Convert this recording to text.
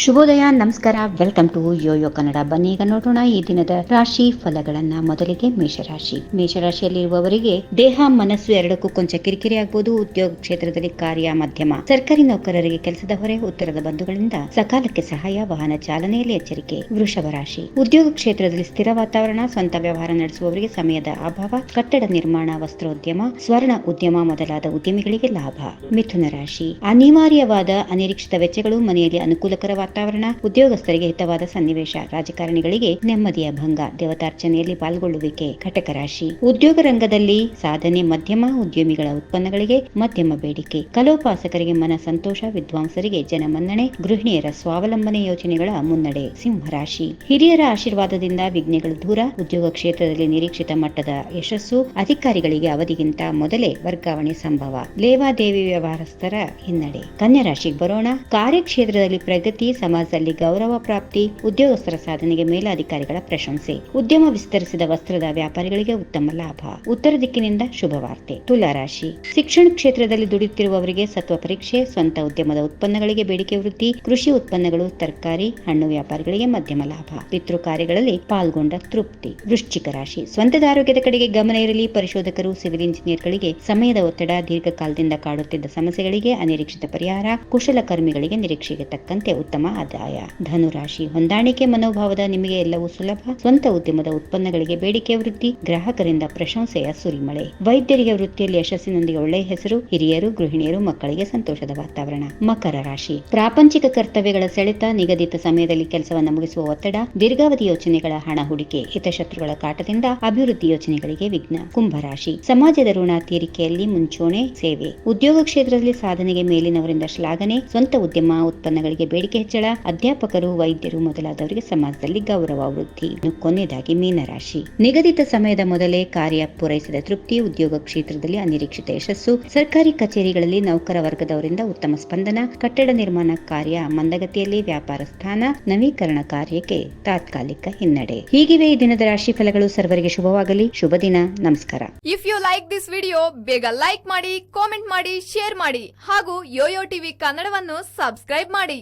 ಶುಭೋದಯ, ನಮಸ್ಕಾರ. Welcome to Yoyo Kannada ಬನ್ನಿ, ಈಗ ನೋಡೋಣ ಈ ದಿನದ ರಾಶಿ ಫಲಗಳನ್ನ. ಮೊದಲಿಗೆ ಮೇಷರಾಶಿ. ಮೇಷರಾಶಿಯಲ್ಲಿರುವವರಿಗೆ ದೇಹ, ಮನಸ್ಸು ಎರಡಕ್ಕೂ ಕೊಂಚ ಕಿರಿಕಿರಿ ಆಗಬಹುದು ಉದ್ಯೋಗ ಕ್ಷೇತ್ರದಲ್ಲಿ ಕಾರ್ಯ, ಮಧ್ಯಮ. ಸರ್ಕಾರಿ ನೌಕರರಿಗೆ ಕೆಲಸದ ಹೊರೆ, ಉತ್ತರದ ಬಂಧುಗಳಿಂದ ಸಕಾಲಕ್ಕೆ ಸಹಾಯ, ವಾಹನ ಚಾಲನೆಯಲ್ಲಿ ಎಚ್ಚರಿಕೆ. ವೃಷಭ ರಾಶಿ. ಉದ್ಯೋಗ ಕ್ಷೇತ್ರದಲ್ಲಿ ಸ್ಥಿರ ವಾತಾವರಣ, ಸ್ವಂತ ವ್ಯವಹಾರ ನಡೆಸುವವರಿಗೆ ಸಮಯದ ಅಭಾವ, ಕಟ್ಟಡ ನಿರ್ಮಾಣ, ವಸ್ತ್ರೋದ್ಯಮ, ಸ್ವರ್ಣ ಉದ್ಯಮ ಮೊದಲಾದ ಉದ್ಯಮಿಗಳಿಗೆ ಲಾಭ. ಮಿಥುನ ರಾಶಿ. ಅನಿವಾರ್ಯವಾದ ಅನಿರೀಕ್ಷಿತ ವೆಚ್ಚಗಳು ಮನೆಯಲ್ಲಿ ಅನುಕೂಲಕರ ವಾತಾವರಣ, ಉದ್ಯೋಗಸ್ಥರಿಗೆ ಹಿತವಾದ ಸನ್ನಿವೇಶ, ರಾಜಕಾರಣಿಗಳಿಗೆ ನೆಮ್ಮದಿಯ ಭಂಗ, ದೇವತಾರ್ಚನೆಯಲ್ಲಿ ಪಾಲ್ಗೊಳ್ಳುವಿಕೆ, ಘಟಕ ರಾಶಿ. ಉದ್ಯೋಗ ರಂಗದಲ್ಲಿ ಸಾಧನೆ, ಮಧ್ಯಮ ಉದ್ಯಮಿಗಳ ಉತ್ಪನ್ನಗಳಿಗೆ ಮಧ್ಯಮ ಬೇಡಿಕೆ. ಕಲೋಪಾಸಕರಿಗೆ ಮನ ಸಂತೋಷ, ವಿದ್ವಾಂಸರಿಗೆ ಜನಮನ್ನಣೆ, ಗೃಹಿಣಿಯರ ಸ್ವಾವಲಂಬನೆ ಯೋಜನೆಗಳ ಮುನ್ನಡೆ ಸಿಂಹರಾಶಿ ಹಿರಿಯರ ಆಶೀರ್ವಾದದಿಂದ ವಿಘ್ನಗಳು ದೂರ, ಉದ್ಯೋಗ ಕ್ಷೇತ್ರದಲ್ಲಿ ನಿರೀಕ್ಷಿತ ಮಟ್ಟದ ಯಶಸ್ಸು, ಅಧಿಕಾರಿಗಳಿಗೆ ಅವಧಿಗಿಂತ ಮೊದಲೇ ವರ್ಗಾವಣೆ ಸಂಭವ. ಲೇವಾದೇವಿ ವ್ಯವಹಾರಸ್ಥರ ಹಿನ್ನಡೆ. ಕನ್ಯಾ ರಾಶಿಗೆ ಬರೋಣ. ಕಾರ್ಯಕ್ಷೇತ್ರದಲ್ಲಿ ಪ್ರಗತಿ ಸಮಾಜದಲ್ಲಿ ಗೌರವ ಪ್ರಾಪ್ತಿ, ಉದ್ಯೋಗಸ್ಥರ ಸಾಧನೆಗೆ ಮೇಲಾಧಿಕಾರಿಗಳ ಪ್ರಶಂಸೆ. ಉದ್ಯಮ ವಿಸ್ತರಿಸಿದ ವಸ್ತ್ರದ ವ್ಯಾಪಾರಿಗಳಿಗೆ ಉತ್ತಮ ಲಾಭ. ಉತ್ತರ ದಿಕ್ಕಿನಿಂದ ಶುಭವಾರ್ತೆ ತುಲಾರಾಶಿ ತುಲಾ ರಾಶಿ. ಶಿಕ್ಷಣ ಕ್ಷೇತ್ರದಲ್ಲಿ ದುಡಿಯುತ್ತಿರುವವರಿಗೆ ಸತ್ವ ಪರೀಕ್ಷೆ, ಸ್ವಂತ ಉದ್ಯಮದ ಉತ್ಪನ್ನಗಳಿಗೆ ಬೇಡಿಕೆ ವೃದ್ಧಿ ಕೃಷಿ ಉತ್ಪನ್ನಗಳು, ತರಕಾರಿ, ಹಣ್ಣು ವ್ಯಾಪಾರಿಗಳಿಗೆ ಮಧ್ಯಮ ಲಾಭ. ಪಿತೃ ಕಾರ್ಯಗಳಲ್ಲಿ ಪಾಲ್ಗೊಂಡ ತೃಪ್ತಿ. ವೃಶ್ಚಿಕ ರಾಶಿ. ಸ್ವಂತದ ಆರೋಗ್ಯದ ಕಡೆಗೆ ಗಮನ ಇರಲಿ. ಪರಿಶೋಧಕರು, ಸಿವಿಲ್ ಇಂಜಿನಿಯರ್ಗಳಿಗೆ ಸಮಯದ ಒತ್ತಡ, ದೀರ್ಘಕಾಲದಿಂದ ಕಾಡುತ್ತಿದ್ದ ಸಮಸ್ಯೆಗಳಿಗೆ ಅನಿರೀಕ್ಷಿತ ಪರಿಹಾರ ಕುಶಲಕರ್ಮಿಗಳಿಗೆ ನಿರೀಕ್ಷೆಗೆ ತಕ್ಕಂತೆ ಉತ್ತಮ ಆದಾಯ. ಧನುರಾಶಿ ಹೊಂದಾಣಿಕೆ ಮನೋಭಾವದ ನಿಮಗೆ ಎಲ್ಲವೂ ಸುಲಭ. ಸ್ವಂತ ಉದ್ಯಮದ ಉತ್ಪನ್ನಗಳಿಗೆ ಬೇಡಿಕೆ ವೃದ್ಧಿ. ಗ್ರಾಹಕರಿಂದ ಪ್ರಶಂಸೆಯ ಸುರಿಮಳೆ. ವೈದ್ಯರಿಗೆ ವೃತ್ತಿಯಲ್ಲಿ ಯಶಸ್ಸಿನೊಂದಿಗೆ ಒಳ್ಳೆಯ ಹೆಸರು. ಹಿರಿಯರು, ಗೃಹಿಣಿಯರು, ಮಕ್ಕಳಿಗೆ ಸಂತೋಷದ ವಾತಾವರಣ. ಮಕರ ರಾಶಿ. ಪ್ರಾಪಂಚಿಕ ಕರ್ತವ್ಯಗಳ ಸೆಳೆತ, ನಿಗದಿತ ಸಮಯದಲ್ಲಿ ಕೆಲಸವನ್ನು ಮುಗಿಸುವ ಒತ್ತಡ, ದೀರ್ಘಾವಧಿ ಯೋಚನೆಗಳ ಹಣ ಹೂಡಿಕೆ, ಹಿತಶತ್ರುಗಳ ಕಾಟದಿಂದ ಅಭಿವೃದ್ಧಿ ಯೋಜನೆಗಳಿಗೆ ವಿಘ್ನ. ಕುಂಭರಾಶಿ ಸಮಾಜದ ಋಣ ತೀರಿಕೆಯಲ್ಲಿ ಮುಂಚೂಣೆ, ಸೇವೆ. ಉದ್ಯೋಗ ಕ್ಷೇತ್ರದಲ್ಲಿ ಸಾಧನೆಗೆ ಮೇಲಿನವರಿಂದ ಶ್ಲಾಘನೆ. ಸ್ವಂತ ಉದ್ಯಮ ಉತ್ಪನ್ನಗಳಿಗೆ ಬೇಡಿಕೆ ಹೆಚ್ಚಳ ಅಧ್ಯಾಪಕರು, ವೈದ್ಯರು ಮೊದಲಾದವರಿಗೆ ಸಮಾಜದಲ್ಲಿ ಗೌರವ ವೃದ್ಧಿ ಕೊನೆಯದಾಗಿ ಮೀನರಾಶಿ. ನಿಗದಿತ ಸಮಯದ ಮೊದಲೇ ಕಾರ್ಯ ಪೂರೈಸಿದ ತೃಪ್ತಿ, ಉದ್ಯೋಗ ಕ್ಷೇತ್ರದಲ್ಲಿ ಅನಿರೀಕ್ಷಿತ ಯಶಸ್ಸು. ಸರ್ಕಾರಿ ಕಚೇರಿಗಳಲ್ಲಿ ನೌಕರ ವರ್ಗದವರಿಂದ ಉತ್ತಮ ಸ್ಪಂದನ, ಕಟ್ಟಡ ನಿರ್ಮಾಣ ಕಾರ್ಯ, ಮಂದಗತಿಯಲ್ಲಿ ವ್ಯಾಪಾರ ಸ್ಥಾನ, ನವೀಕರಣ ಕಾರ್ಯಕ್ಕೆ ತಾತ್ಕಾಲಿಕ ಹಿನ್ನಡೆ. ಹೀಗಿವೆ ಈ ದಿನದ ರಾಶಿ ಫಲಗಳು. ಸರ್ವರಿಗೆ ಶುಭವಾಗಲಿ. ಶುಭ ದಿನ. ನಮಸ್ಕಾರ. If you like this video ಬೇಗ ಲೈಕ್ ಮಾಡಿ ಕಾಮೆಂಟ್ ಮಾಡಿ ಶೇರ್ ಮಾಡಿ ಹಾಗೂ ಯೋಯೋ ಟಿವಿ ಕನ್ನಡವನ್ನು ಸಬ್ಸ್ಕ್ರೈಬ್ ಮಾಡಿ.